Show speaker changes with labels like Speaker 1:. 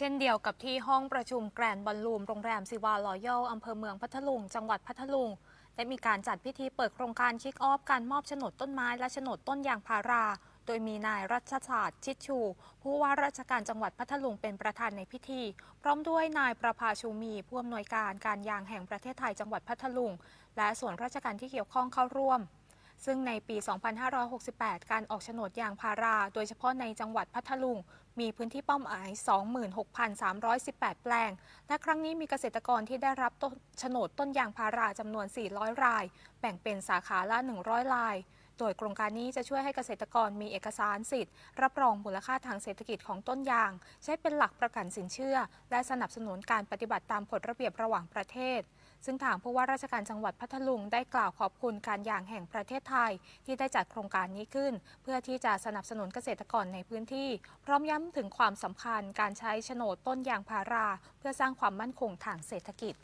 Speaker 1: เช่นเดียวกับที่ห้องประชุมแกรนบอลลูมโรงแรมซิวาลอยัลอำเภอเมืองพัทลุง จังหวัดพัทลุง ได้มีการจัดพิธีเปิดโครงการคิกออฟการมอบโฉนดต้นไม้และโฉนดต้นยางพารา โดยมีนายรัชศาสตร์ชิดชู ผู้ว่าราชการจังหวัดพัทลุงเป็นประธานในพิธี พร้อมด้วยนายประภาชูมีผู้อำนวยการการยางแห่งประเทศไทยจังหวัดพัทลุง และส่วนราชการที่เกี่ยวข้องเข้าร่วม ซึ่งในปี 2568 การออกโฉนดยางพารา โดยเฉพาะในจังหวัดพัทลุง มีพื้นที่เป้าหมาย 26,318 แปลง และครั้งนี้มีเกษตรกรที่ได้รับโฉนดต้นยางพาราจำนวน 400 ราย แบ่งเป็นสาขาละ 100 รายโดยโครงการนี้จะช่วยให้เกษตรกรมีเอกสารสิทธิ์ รับรองมูลค่าทางเศรษฐกิจของต้นยาง ใช้เป็นหลักประกันสินเชื่อ และสนับสนุนการปฏิบัติตามกฎระเบียบระหว่างประเทศ ซึ่งทางผู้ว่าราชการจังหวัดพัทลุงได้กล่าวขอบคุณการยางแห่งประเทศไทย ที่ได้จัดโครงการนี้ขึ้น เพื่อที่จะสนับสนุนเกษตรกรในพื้นที่ พร้อมย้ำถึงความสำคัญการใช้โฉนดต้นยางพารา เพื่อสร้างความมั่นคงทางเศรษฐกิจ